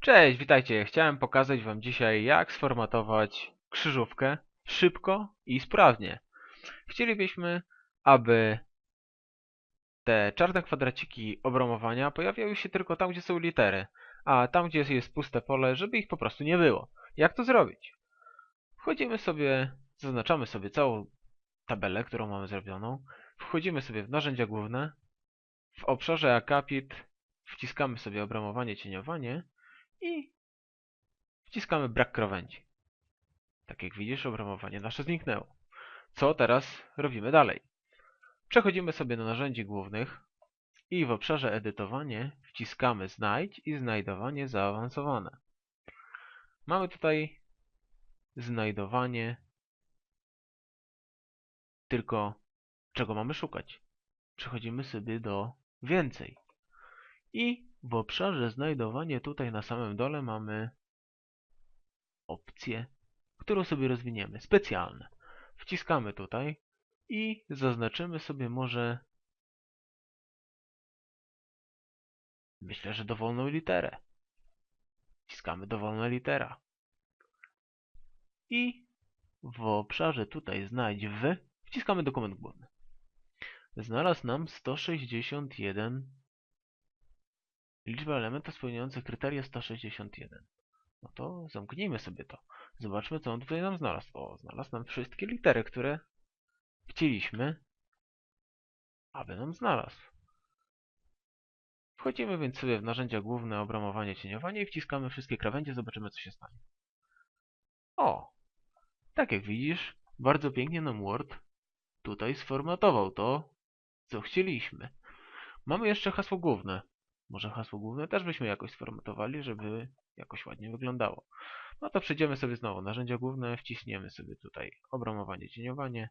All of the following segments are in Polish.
Cześć, witajcie. Chciałem pokazać Wam dzisiaj, jak sformatować krzyżówkę szybko i sprawnie. Chcielibyśmy, aby te czarne kwadraciki obramowania pojawiały się tylko tam, gdzie są litery, a tam, gdzie jest puste pole, żeby ich po prostu nie było. Jak to zrobić? Wchodzimy sobie, zaznaczamy sobie całą tabelę, którą mamy zrobioną. Wchodzimy sobie w narzędzia główne. W obszarze akapit wciskamy sobie obramowanie, cieniowanie i wciskamy brak krawędzi. Tak jak widzisz, obramowanie nasze zniknęło. Co teraz robimy dalej? Przechodzimy sobie do narzędzi głównych i w obszarze edytowanie wciskamy znajdź i znajdowanie zaawansowane. Mamy tutaj znajdowanie tylko czego mamy szukać. Przechodzimy sobie do więcej. I w obszarze znajdowanie tutaj na samym dole mamy opcję, którą sobie rozwiniemy, specjalne. Wciskamy tutaj i zaznaczymy sobie może myślę, że dowolną literę. Wciskamy dowolna litera. I w obszarze tutaj znajdź w wciskamy dokument główny. Znalazł nam 161 liczba elementów spełniających kryteria 161. No to zamknijmy sobie to. Zobaczmy, co on tutaj nam znalazł. O, znalazł nam wszystkie litery, które chcieliśmy, aby nam znalazł. Wchodzimy więc sobie w narzędzia główne, obramowanie, cieniowanie i wciskamy wszystkie krawędzie, zobaczymy, co się stanie. O! Tak jak widzisz, bardzo pięknie nam Word tutaj sformatował to, co chcieliśmy. Mamy jeszcze hasło główne. Może hasło główne też byśmy jakoś sformatowali, żeby jakoś ładnie wyglądało. No to przejdziemy sobie znowu narzędzia główne, wciśniemy sobie tutaj obramowanie, cieniowanie.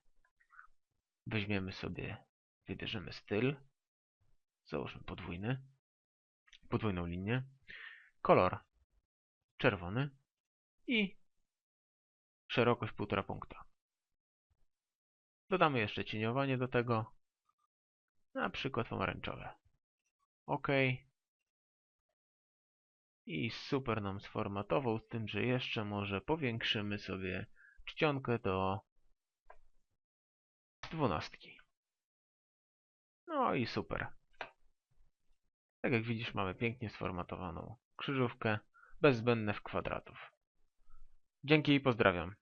Weźmiemy sobie, wybierzemy styl. Załóżmy podwójny. Podwójną linię. Kolor czerwony i szerokość 1,5 punkta. Dodamy jeszcze cieniowanie do tego, na przykład pomarańczowe. OK. I super nam sformatował, z tym, że jeszcze może powiększymy sobie czcionkę do dwunastki. No i super. Tak jak widzisz, mamy pięknie sformatowaną krzyżówkę, bez zbędnych kwadratów. Dzięki i pozdrawiam.